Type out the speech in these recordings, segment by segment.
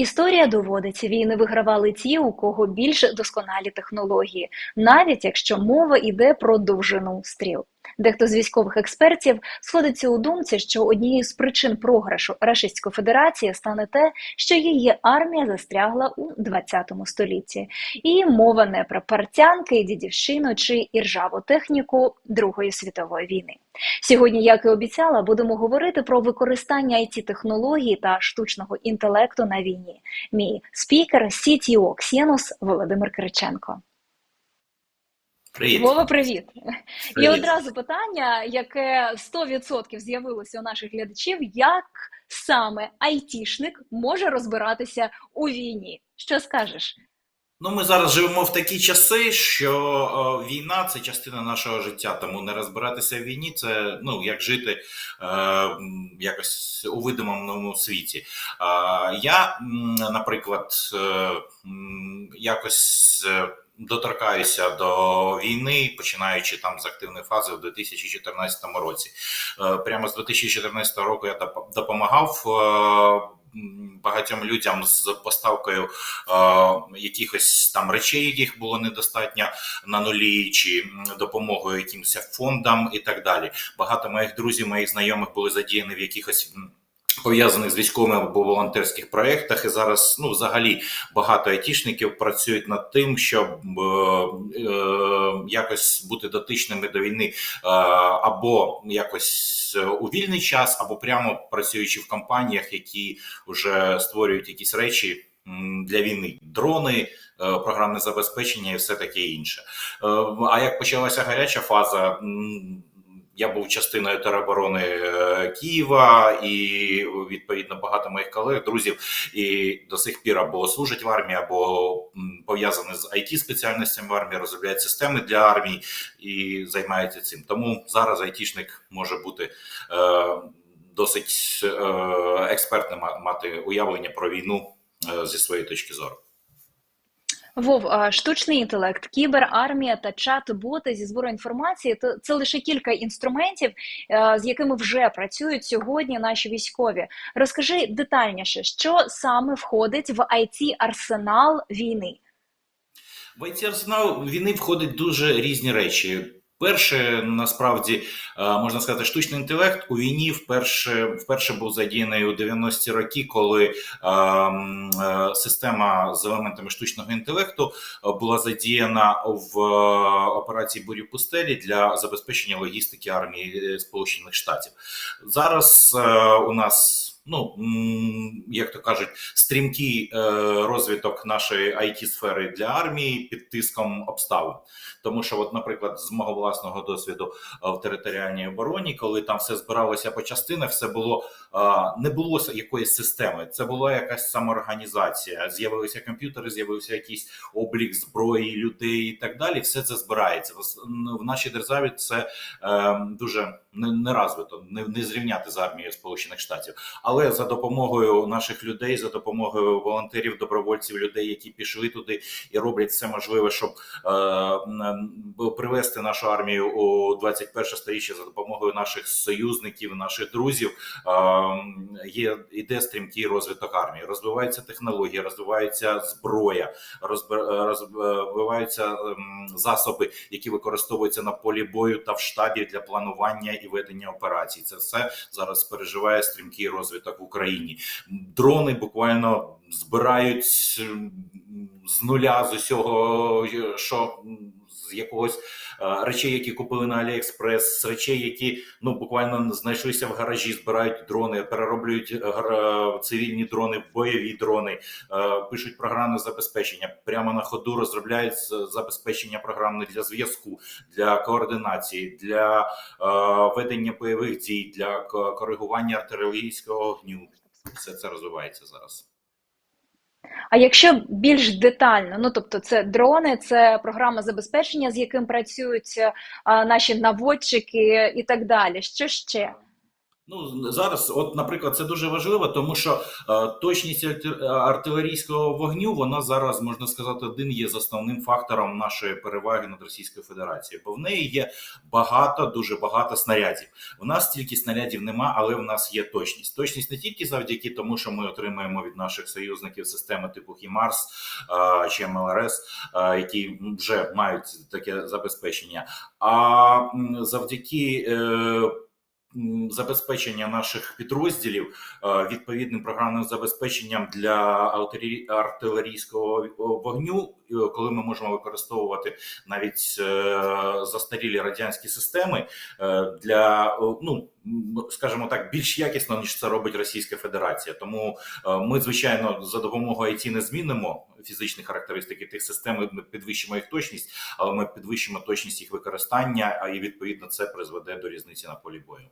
Історія доводить, війни вигравали ті, у кого більш досконалі технології, навіть якщо мова йде про довжину стріл. Дехто з військових експертів сходиться у думці, що однією з причин програшу Рашистської Федерації стане те, що її армія застрягла у 20 столітті, і мова не про партянки, дідівщину чи іржаву техніку Другої світової війни. Сьогодні, як і обіцяла, будемо говорити про використання it технологій та штучного інтелекту на війні. Мій спікер CTO Xenos Володимир Кириченко. Привіт. Вова, привіт. І одразу питання, яке 100% з'явилося у наших глядачів: як саме айтішник може розбиратися у війні? Що скажеш? Ну, ми зараз живемо в такі часи, що е, війна це частина нашого життя, тому не розбиратися в війні це ну як жити е, якось у видимому світі. Е, я, наприклад, е, якось. Доторкаюся до війни, починаючи там з активної фази в 2014 році. Е, Прямо з 2014 року я допомагав е, багатьом людям з поставкою е, якихось там речей, яких було недостатньо на нулі, чи допомогою якимось фондам і так далі. Багато моїх друзів, моїх знайомих були задіяні в якихось. Пов'язаних з військовими або волонтерських проєктах, і зараз ну взагалі багато айтішників працюють над тим, щоб е, е, якось бути дотичними до війни е, або якось е, у вільний час, або прямо працюючи в компаніях, які вже створюють якісь речі для війни, дрони, е, програмне забезпечення і все таке інше. Е, А як почалася гаряча фаза? Я був частиною тероборони е, Києва, і відповідно багато моїх колег, друзів, і до сих пір або служать в армії, або пов'язані з it спеціальностями в армії, розробляють системи для армії і займаються цим. Тому зараз айтішник може бути е, досить е, експертним, мати уявлення про війну зі своєї точки зору. Вов, штучний інтелект, кіберармія та чат-боти зі збору інформації то це лише кілька інструментів, е, з якими вже працюють сьогодні наші військові. Розкажи детальніше, що саме входить в it арсенал війни. В it арсенал війни входить дуже різні речі. Перше, насправді, е, можна сказати, штучний інтелект у війні вперше, вперше був задіяний у 90-ті роки, коли е, е, система з елементами штучного інтелекту була задіяна в операції бурі пустелі для забезпечення логістики армії Сполучених Штатів. Зараз у нас. Ну, як то кажуть, стрімкий е, розвиток нашої it сфери для армії під тиском обставин. Тому що, от, наприклад, з мого власного досвіду в територіальній обороні, коли там все збиралося по частинах, все було е, не було якоїсь системи. Це була якась самоорганізація. З'явилися комп'ютери, з'явився якийсь облік зброї, людей і так далі. Все це збирається. В нашій державі це е, дуже не, не розвито, не, не зрівняти з армією Сполучених Штатів. Але за допомогою наших людей, за допомогою волонтерів, добровольців, людей, які пішли туди і роблять все можливе, щоб е, привести нашу армію у 21 сторіччя за допомогою наших союзників, наших друзів. е, Є іде стрімкий розвиток армії. Розвиваються технології, розвивається зброя, розб- розвиваються засоби, які використовуються на полі бою та в штабі для планування і ведення операцій. Це все зараз переживає стрімкий розвиток в Україні. Дрони буквально збирають з нуля з усього, що з якогось е, речей, які купили на Аліекспрес, з речей, які ну буквально знайшлися в гаражі, збирають дрони, перероблюють е, цивільні дрони бойові дрони, е, пишуть програмне забезпечення. Прямо на ходу розробляють забезпечення програмне для зв'язку, для координації, для е, ведення бойових дій, для коригування артилерійського огню. Все це розвивається зараз. А якщо більш детально, ну тобто це дрони, це програма забезпечення, з яким працюють а, наші наводчики і так далі. Що ще? Ну зараз, от, наприклад, це дуже важливо, тому що е, точність арти- артилерійського вогню вона зараз можна сказати один є з основним фактором нашої переваги над Російською Федерацією, бо в неї є багато, дуже багато снарядів. У нас стільки снарядів нема, але в нас є точність. Точність не тільки завдяки тому, що ми отримуємо від наших союзників системи типу Хімарс е, чи МЛРС, е, які вже мають таке забезпечення, а завдяки. Е, Забезпечення наших підрозділів е, відповідним програмним забезпеченням для артилері- артилерійського вогню, коли ми можемо використовувати навіть е, застарілі радянські системи е, для ну скажімо так, більш якісно ніж це робить Російська Федерація. Тому е, ми, звичайно, за допомогою IT не змінимо фізичні характеристики тих систем, ми підвищимо їх точність, але ми підвищимо точність їх використання, а і відповідно це призведе до різниці на полі бою.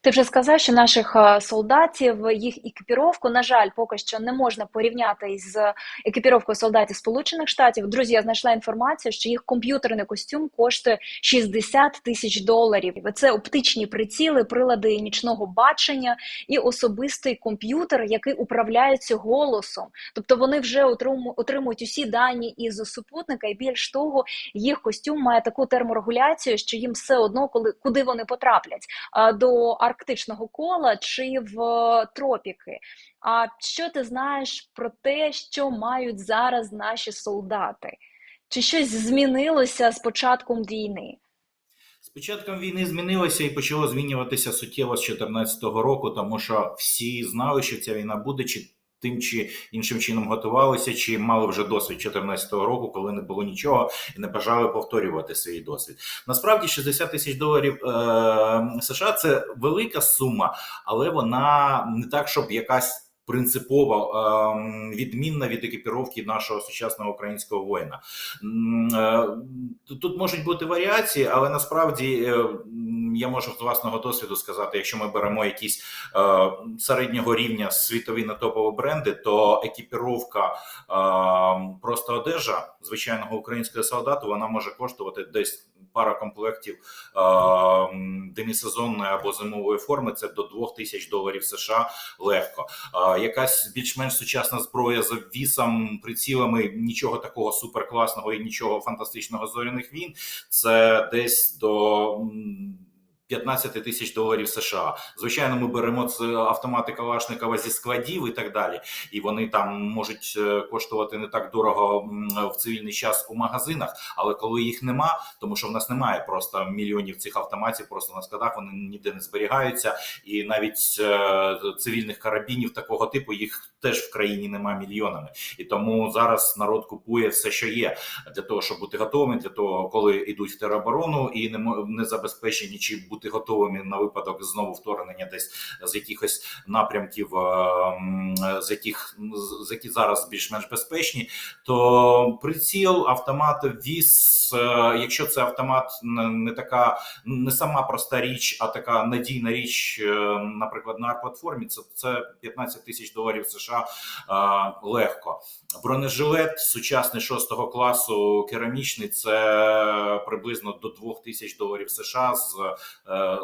Ти вже сказав, що наших е, солдатів їх екіпіровку, на жаль, поки що не можна порівняти із екіпіровкою солдатів Сполучених Штатів. Друзі, я знайшла інформацію, що їх комп'ютерний костюм коштує 60 тисяч доларів. Це оптичні приціли, прилади нічного бачення і особистий комп'ютер, який управляється голосом. Тобто вони вже отрим- отримують усі дані із супутника, і більш того, їх костюм має таку терморегуляцію, що їм все одно, коли куди вони потраплять до арктичного кола чи в е, тропіки. А що ти знаєш про те, що мають зараз наші солдати? Чи щось змінилося з початком війни? З початком війни змінилося і почало змінюватися суттєво з 2014 року, тому що всі знали, що ця війна буде, чи тим чи іншим чином готувалися, чи мали вже досвід 2014 року, коли не було нічого і не бажали повторювати свій досвід. Насправді 60 тисяч доларів е, США це велика сума, але вона не так, щоб якась. Принципово ем, відмінна від екіпіровки нашого сучасного українського воїна. Е, Тут можуть бути варіації, але насправді е, я можу з власного досвіду сказати, якщо ми беремо якісь е, середнього рівня світові на топові бренди, то екіпіровка, е, просто одежа звичайного українського солдату, вона може коштувати десь пара комплектів е, демісезонної або зимової форми. Це до 2000 доларів США легко. Е, Якась більш-менш сучасна зброя з обвісом, прицілами, нічого такого суперкласного і нічого фантастичного зоряних війн. Це десь до. М, 15 тисяч доларів США. Звичайно, ми беремо автомати Калашникова зі складів і так далі, і вони там можуть е, коштувати не так дорого в цивільний час у магазинах. Але коли їх нема, тому що в нас немає просто мільйонів цих автоматів, просто на складах вони ніде не зберігаються, і навіть е, цивільних карабінів такого типу їх теж в країні немає мільйонами. І тому зараз народ купує все, що є, для того, щоб бути готовими, для того, коли йдуть в тероборону і не, не забезпечені чи бути готовими на випадок знову вторгнення десь з якихось напрямків, е, з яких з які зараз більш-менш безпечні, то приціл, автомат, віз, е, якщо це автомат не, така, не сама проста річ, а така надійна річ, е, наприклад, на платформі, це, це 15 тисяч доларів США легко. Бронежилет сучасний шостого класу керамічний це приблизно до 2 тисяч доларів США з,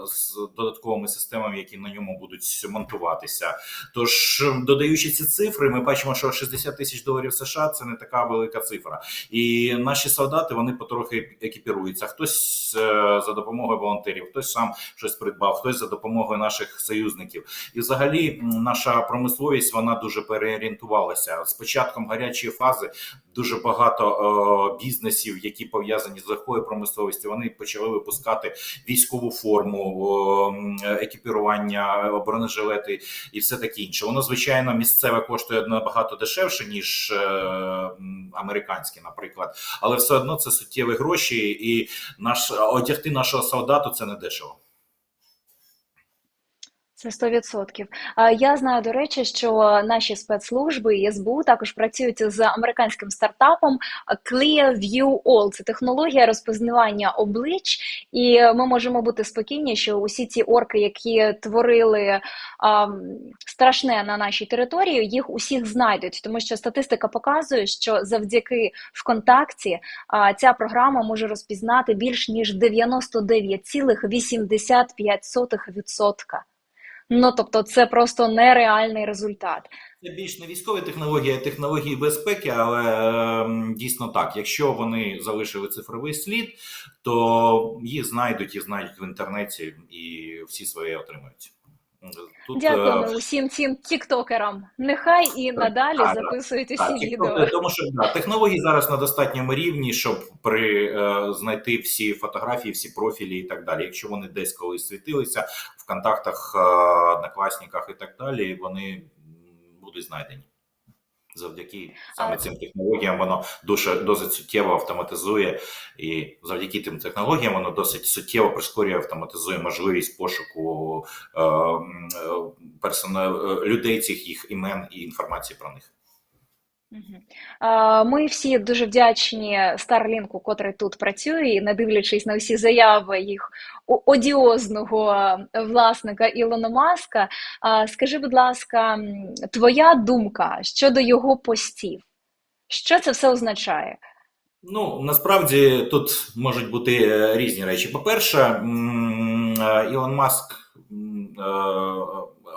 з додатковими системами, які на ньому будуть монтуватися. Тож, додаючи ці цифри, ми бачимо, що 60 тисяч доларів США це не така велика цифра. І наші солдати вони потрохи екіпіруються. Хтось е, за допомогою волонтерів, хтось сам щось придбав, хтось за допомогою наших союзників. І взагалі наша промисловість вона дуже переорієнтувалася. З початком гарячої фази дуже багато е, бізнесів, які пов'язані з легкою промисловістю, вони почали випускати військову форму, м, екіпірування, бронежилети і все таке інше. Воно звичайно місцеве коштує набагато дешевше ніж е, американське, наприклад, але все одно це суттєві гроші, і наш одягти нашого солдату це не дешево. Це 100%. А, Я знаю, до речі, що наші спецслужби і СБУ також працюють з американським стартапом Clearview All. Це технологія розпізнавання облич, і ми можемо бути спокійні, що усі ці орки, які творили а, страшне на нашій території, їх усіх знайдуть, тому що статистика показує, що завдяки ВКонтакті а, ця програма може розпізнати більш ніж 99,85%. Ну, тобто, це просто нереальний результат. Це більш не військові технології, а технології безпеки, але е, дійсно так. Якщо вони залишили цифровий слід, то їх знайдуть і знайдуть в інтернеті і всі свої отримають. Тут, е, Дякуємо усім цим тіктокерам. Нехай і надалі так, записують усі Так, відео. тому що да, технології зараз на достатньому рівні, щоб при е, знайти всі фотографії, всі профілі і так далі. Якщо вони десь колись світилися в контактах, е, однокласниках і так далі, вони будуть знайдені. Завдяки саме цим технологіям воно дуже досить суттєво автоматизує, і завдяки тим технологіям воно досить суттєво прискорює, автоматизує можливість пошуку е, е, персона, е, людей цих їх імен і інформації про них. Ми всі дуже вдячні Старлінку, котрий тут працює, і не дивлячись на всі заяви їх одіозного власника Ілона Маска. Скажи, будь ласка, твоя думка щодо його постів? Що це все означає? Ну, насправді тут можуть бути е, різні речі. По-перше, е, Ілон Маск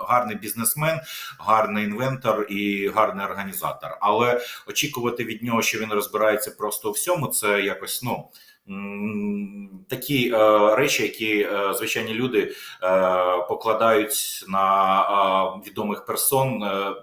гарний бізнесмен, гарний інвентор і гарний організатор. Але очікувати від нього, що він розбирається просто у всьому, це якось ну. Такі е, речі, які е, звичайні люди е, покладають на е, відомих персон, е,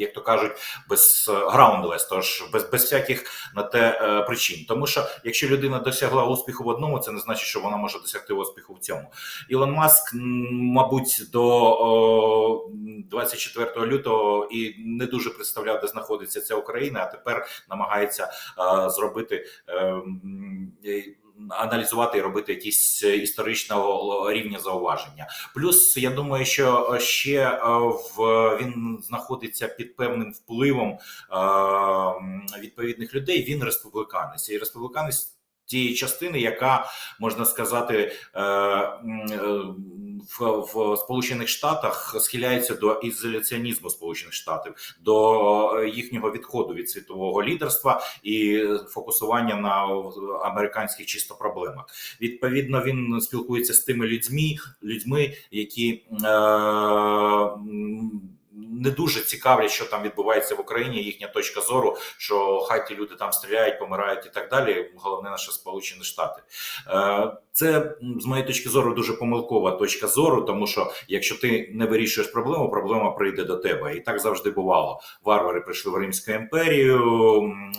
як то кажуть, без граундлес, тож без, без всяких на те е, причин. Тому що якщо людина досягла успіху в одному, це не значить, що вона може досягти успіху в цьому. Ілон Маск, мабуть, до о, 24 лютого і не дуже представляв, де знаходиться ця Україна, а тепер намагається е, зробити. Е, е, Аналізувати і робити якісь е, історичного рівня зауваження. Плюс я думаю, що ще е, в він знаходиться під певним впливом е, відповідних людей. Він республіканець і республіканець. Тієї частини, яка можна сказати е, е, в, в Сполучених Штатах схиляється до ізоляціонізму Сполучених Штатів, до е, їхнього відходу від світового лідерства і фокусування на американських чисто проблемах. Відповідно, він спілкується з тими людьми, людьми, які е, не дуже цікавлять, що там відбувається в Україні. Їхня точка зору, що хай ті люди там стріляють, помирають і так далі. Головне наше Сполучені Штати. Е, Це з моєї точки зору дуже помилкова точка зору, тому що якщо ти не вирішуєш проблему, проблема прийде до тебе. І так завжди бувало. Варвари прийшли в Римську імперію,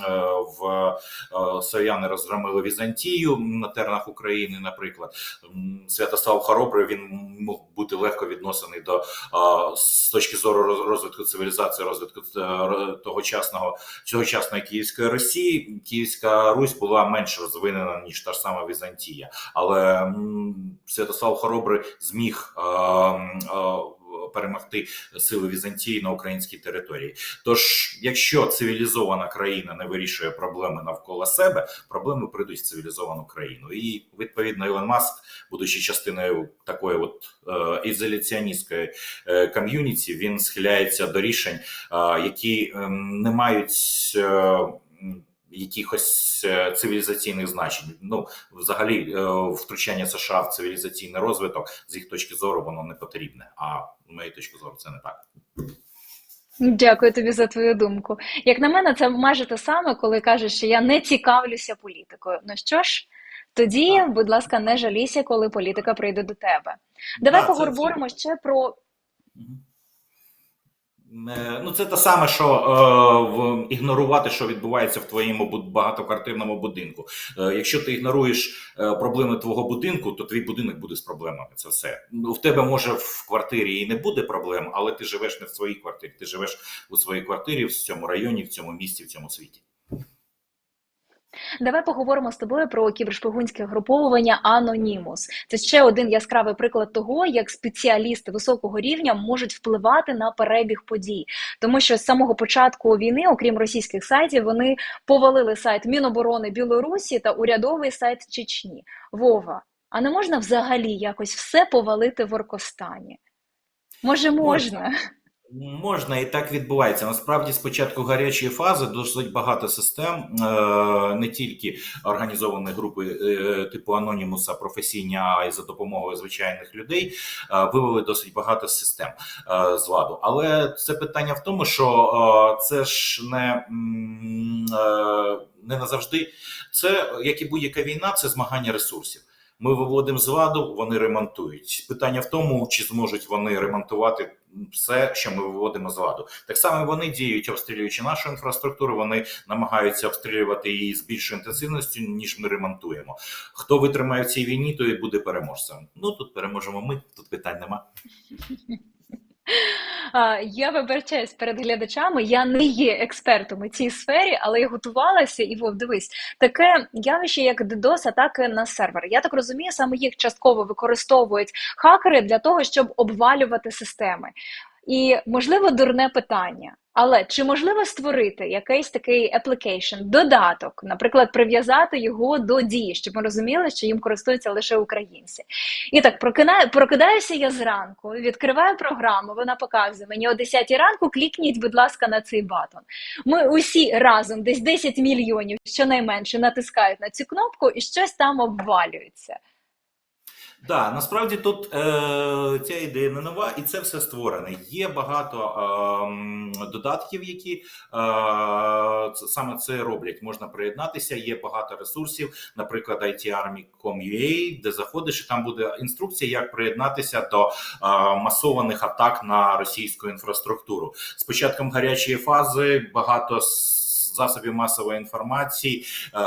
е, в е, Слов'яни розгромили Візантію на тернах України, наприклад. Святослав Хоробрий він мог бути легко відносений до з точки зору розвитку цивілізації, розвитку е, тогочасного цьогочасної Київської Росії. Київська Русь була менш розвинена ніж та ж сама Візантія, але Святослав Хоробрий зміг м, а, перемогти сили Візантії на українській території. Тож, якщо цивілізована країна не вирішує проблеми навколо себе, проблеми прийдуть в цивілізовану країну. І відповідно Ілон Маск, будучи частиною такої от е, ізоляціоністської е, ком'юніті, він схиляється до рішень, е, які е, не мають. Е, Якихось е, цивілізаційних значень, ну взагалі е, втручання США в цивілізаційний розвиток з їх точки зору воно не потрібне. А з моєї точки зору це не так. Дякую тобі за твою думку. Як на мене, це майже те саме, коли кажеш, що я не цікавлюся політикою. Ну що ж, тоді, будь ласка, не жалійся, коли політика прийде до тебе. Давай Да, це- поговоримо ще про Ну, це те саме, що е, в, ігнорувати, що відбувається в твоєму багатоквартирному будинку. Е, якщо ти ігноруєш е, проблеми твого будинку, то твій будинок буде з проблемами. Це все. Ну, в тебе може в квартирі і не буде проблем, але ти живеш не в своїй квартирі. Ти живеш у своїй квартирі в цьому районі, в цьому місті, в цьому світі. Давай поговоримо з тобою про кібершпигунське груповування Анонімус. Це ще один яскравий приклад того, як спеціалісти високого рівня можуть впливати на перебіг подій. Тому що з самого початку війни, окрім російських сайтів, вони повалили сайт Міноборони Білорусі та урядовий сайт Чечні. Вова, а не можна взагалі якось все повалити в Оркостані? Може, можна? Можна і так відбувається. Насправді, спочатку гарячої фази досить багато систем, е, не тільки організовані групи е, типу Анонімуса професійні, а й за допомогою звичайних людей, е, вивели досить багато систем з ладу. Але це питання в тому, що це ж не, не назавжди. Це як і будь-яка війна, це змагання ресурсів. Ми виводимо з ладу, вони ремонтують. Питання в тому, чи зможуть вони ремонтувати все, що ми виводимо з ладу. Так само вони діють, обстрілюючи нашу інфраструктуру. Вони намагаються обстрілювати її з більшою інтенсивністю, ніж ми ремонтуємо. Хто витримає в цій війні, той буде переможцем. Ну тут переможемо ми, тут питань нема. Я вибачаюсь перед глядачами. Я не є експертом у цій сфері, але я готувалася і Вов, дивись, таке явище, як DDoS, атаки на сервер. Я так розумію, саме їх частково використовують хакери для того, щоб обвалювати системи. І можливо дурне питання. Але чи можливо створити якийсь такий application, додаток, наприклад, прив'язати його до дії, щоб ми розуміли, що їм користуються лише українці? І так прокидаю, прокидаюся я зранку, відкриваю програму. Вона показує мені о 10 ранку. Клікніть, будь ласка, на цей батон. Ми усі разом, десь 10 мільйонів, щонайменше, натискають на цю кнопку, і щось там обвалюється. Да, насправді тут е, ця ідея не нова, і це все створене. Є багато е, додатків, які е, саме це роблять. Можна приєднатися. Є багато ресурсів, наприклад, itarmy.com.ua, де заходиш, і там буде інструкція, як приєднатися до е, масованих атак на російську інфраструктуру. З початком гарячої фази багато засобів масової інформації. Е,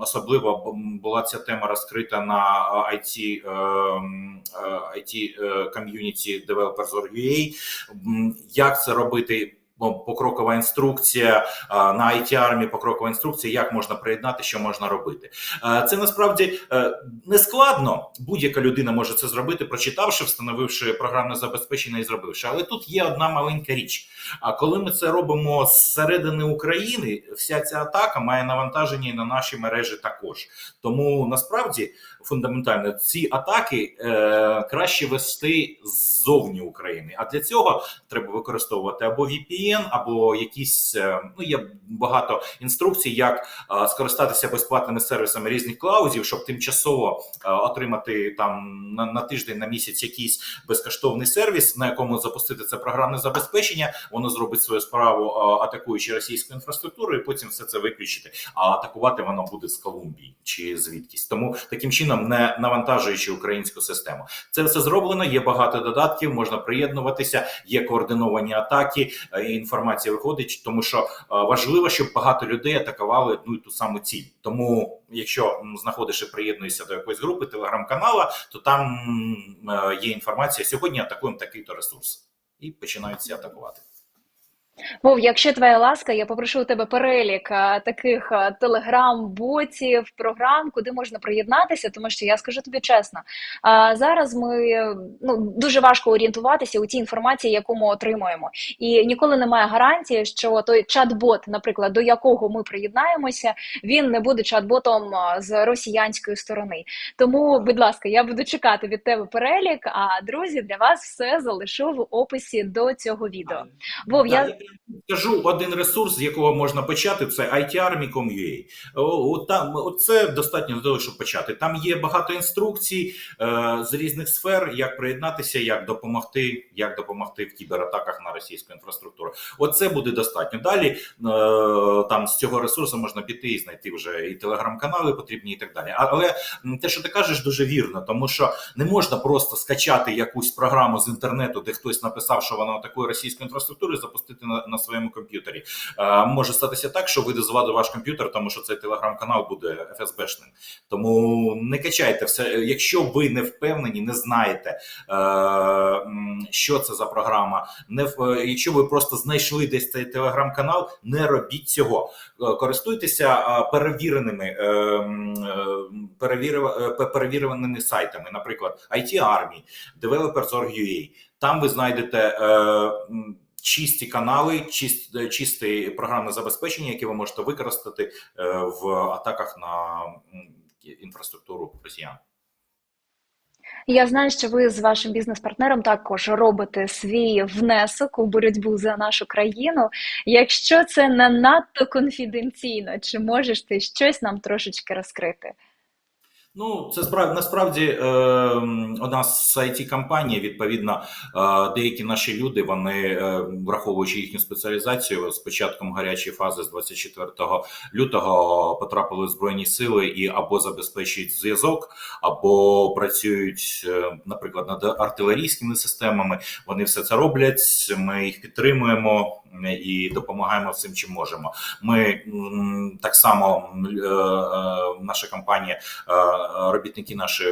Особливо була ця тема розкрита на IT, е, е, IT е, Community Developers.org.ua. Як це робити? Бо Покрокова інструкція на IT армії, покрокова інструкція, як можна приєднати, що можна робити. Це насправді е, не складно. Будь-яка людина може це зробити, прочитавши, встановивши програмне забезпечення і зробивши. Але тут є одна маленька річ. А коли ми це робимо зсередини України, вся ця атака має навантаження і на наші мережі також. Тому насправді фундаментально ці атаки е, краще вести ззовні України. А для цього треба використовувати або VPN, або якісь е, ну є багато інструкцій, як е, скористатися безплатними сервісами різних клаузів, щоб тимчасово е, отримати там на, на тиждень на місяць якийсь безкоштовний сервіс, на якому запустити це програмне забезпечення. Воно зробить свою справу, атакуючи російську інфраструктуру, і потім все це виключити. А атакувати воно буде з Колумбії чи звідкись. Тому таким чином, не навантажуючи українську систему, це все зроблено. Є багато додатків, можна приєднуватися, є координовані атаки. і Інформація виходить, тому що е, важливо, щоб багато людей атакували одну і ту саму ціль. Тому, якщо знаходиш і приєднуєшся до якоїсь групи телеграм-канала, то там е, є інформація. Сьогодні атакуємо такий-то ресурс, і починають всі атакувати. Вов, якщо твоя ласка, я попрошу у тебе перелік таких телеграм-ботів, програм, куди можна приєднатися, тому що я скажу тобі чесно, зараз ми ну дуже важко орієнтуватися у тій інформації, яку ми отримуємо, і ніколи немає гарантії, що той чат-бот, наприклад, до якого ми приєднаємося, він не буде чат-ботом з росіянської сторони. Тому, будь ласка, я буду чекати від тебе перелік. А друзі, для вас все залишу в описі до цього відео. Вов, я- скажу один ресурс, з якого можна почати, це itarmy.com.ua. О, от там це достатньо для щоб почати. Там є багато інструкцій е, з різних сфер, як приєднатися, як допомогти, як допомогти в кібератаках на російську інфраструктуру. Оце буде достатньо. Далі е, там з цього ресурсу можна піти і знайти вже і телеграм-канали потрібні, і так далі. Але те, що ти кажеш, дуже вірно, тому що не можна просто скачати якусь програму з інтернету, де хтось написав, що вона атакує російську інфраструктуру, запустити на на, своєму комп'ютері. Е, може статися так, що вийде з ладу ваш комп'ютер, тому що цей телеграм-канал буде ФСБшним. Тому не качайте все. Якщо ви не впевнені, не знаєте, е, що це за програма, не е, якщо ви просто знайшли десь цей телеграм-канал, не робіть цього. Е, Користуйтеся е, перевіреними е, е, е, перевіреними сайтами, наприклад, IT Army, Developers.org.ua. Там ви знайдете е, чисті канали, чист, е, чисте програмне забезпечення, яке ви можете використати е, в атаках на інфраструктуру росіян. Я знаю, що ви з вашим бізнес-партнером також робите свій внесок у боротьбу за нашу країну. Якщо це не надто конфіденційно, чи можеш ти щось нам трошечки розкрити? Ну, це справді насправді е, у нас it компанія відповідно, е, деякі наші люди, вони е, враховуючи їхню спеціалізацію, з початком гарячої фази з 24 лютого потрапили в збройні сили і або забезпечують зв'язок, або працюють, е, наприклад, над артилерійськими системами. Вони все це роблять. Ми їх підтримуємо і допомагаємо всім, чим можемо. Ми так само е, е, наша компанія. е, робітники наші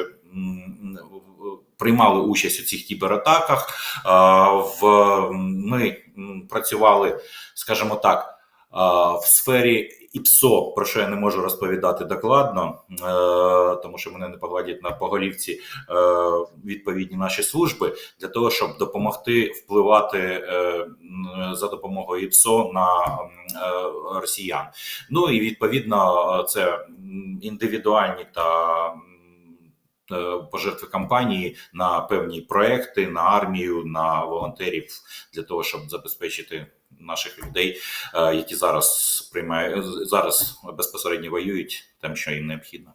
приймали участь у цих кібератаках. В ми працювали, скажімо так, в сфері ІПСО, про що я не можу розповідати докладно, е, тому що мене не погладять на поголівці е, відповідні наші служби для того, щоб допомогти впливати е, за допомогою ІПСО на е, росіян. Ну і відповідно це індивідуальні та е, пожертви кампанії на певні проекти, на армію, на волонтерів для того, щоб забезпечити наших людей, е, які зараз приймають зараз безпосередньо воюють, тим, що їм необхідно.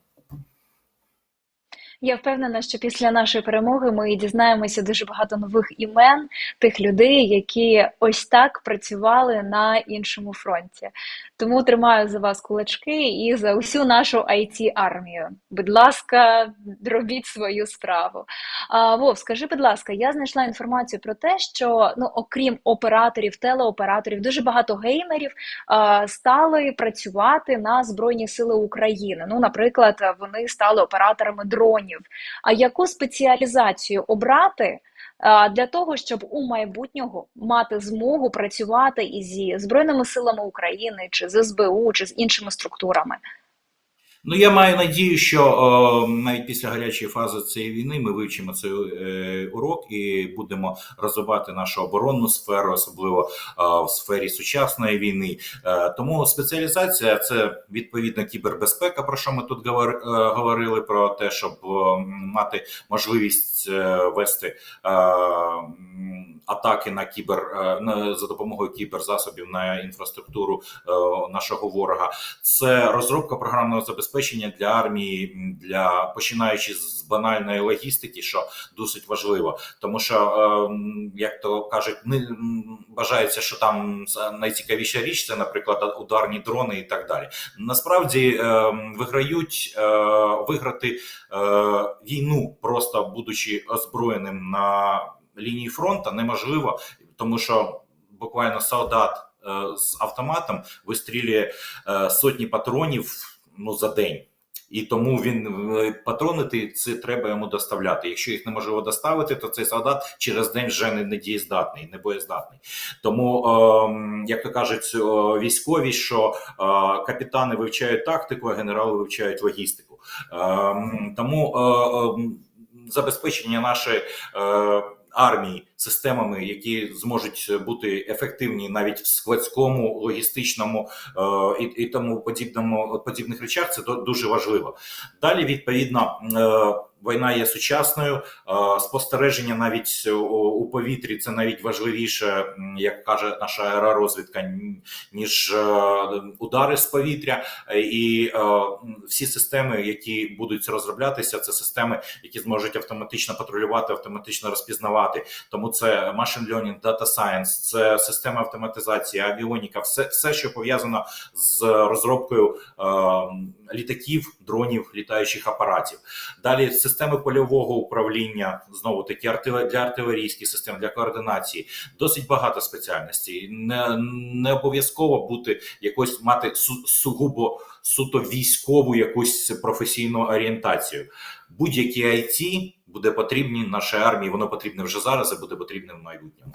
Я впевнена, що після нашої перемоги ми дізнаємося дуже багато нових імен тих людей, які ось так працювали на іншому фронті. Тому тримаю за вас кулачки і за усю нашу it армію. Будь ласка, робіть свою справу. А, Вов, скажи, будь ласка, я знайшла інформацію про те, що ну, окрім операторів, телеоператорів, дуже багато геймерів а, стали працювати на Збройні Сили України. Ну, наприклад, вони стали операторами дронів. А яку спеціалізацію обрати для того, щоб у майбутнього мати змогу працювати і зі Збройними силами України, чи з СБУ, чи з іншими структурами? Ну, я маю надію, що о, навіть після гарячої фази цієї війни ми вивчимо цей е, урок і будемо розвивати нашу оборонну сферу, особливо о, в сфері сучасної війни. Е, тому спеціалізація це відповідна кібербезпека, про що ми тут е, говорили, про те, щоб о, мати можливість е, вести е, атаки на кібер е, за допомогою кіберзасобів на інфраструктуру нашого ворога. Це розробка програмного забезпечення для армії, для починаючи з банальної логістики, що досить важливо, тому що, як то кажуть, не м, вважається, що там найцікавіша річ це, наприклад, ударні дрони і так далі. Насправді виграють виграти війну, просто будучи озброєним на лінії фронту, неможливо, тому що буквально солдат е, з автоматом вистрілює е, сотні патронів ну, за день. І тому він е, патрони це треба йому доставляти. Якщо їх неможливо доставити, то цей солдат через день вже не недієздатний, не боєздатний. Тому, ем, як то кажуть, військові, що е, капітани вивчають тактику, а генерали вивчають логістику. Ем, тому е, ем, забезпечення нашої е, армії системами, які зможуть бути ефективні навіть в складському, логістичному е, і, і тому подібному подібних речах, це дуже важливо. Далі, відповідно, е, війна є сучасною. е, Спостереження навіть у, повітрі це навіть важливіше, як каже наша аеророзвідка, ніж удари з повітря. І всі системи, які будуть розроблятися, це системи, які зможуть автоматично патрулювати, автоматично розпізнавати. Тому це machine learning, data science, це система автоматизації, авіоніка, все, все що пов'язано з розробкою е, літаків, дронів, літаючих апаратів. Далі системи польового управління, знову таки для артилерійських систем, для координації. Досить багато спеціальностей. Не, не обов'язково бути якось мати су, сугубо суто військову якусь професійну орієнтацію. Будь-які IT буде потрібні нашій армії, воно потрібне вже зараз і буде потрібне в майбутньому.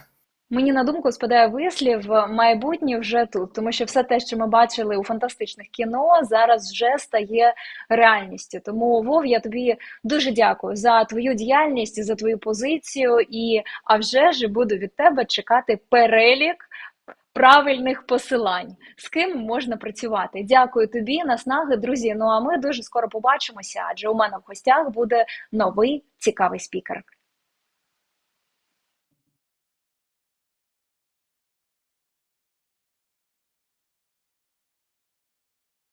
Мені на думку спадає вислів майбутнє вже тут, тому що все те, що ми бачили у фантастичних кіно, зараз вже стає реальністю. Тому Вов, я тобі дуже дякую за твою діяльність, за твою позицію. І а вже ж буду від тебе чекати перелік правильних посилань, з ким можна працювати. Дякую тобі, наснаги, друзі. Ну а ми дуже скоро побачимося, адже у мене в гостях буде новий цікавий спікер.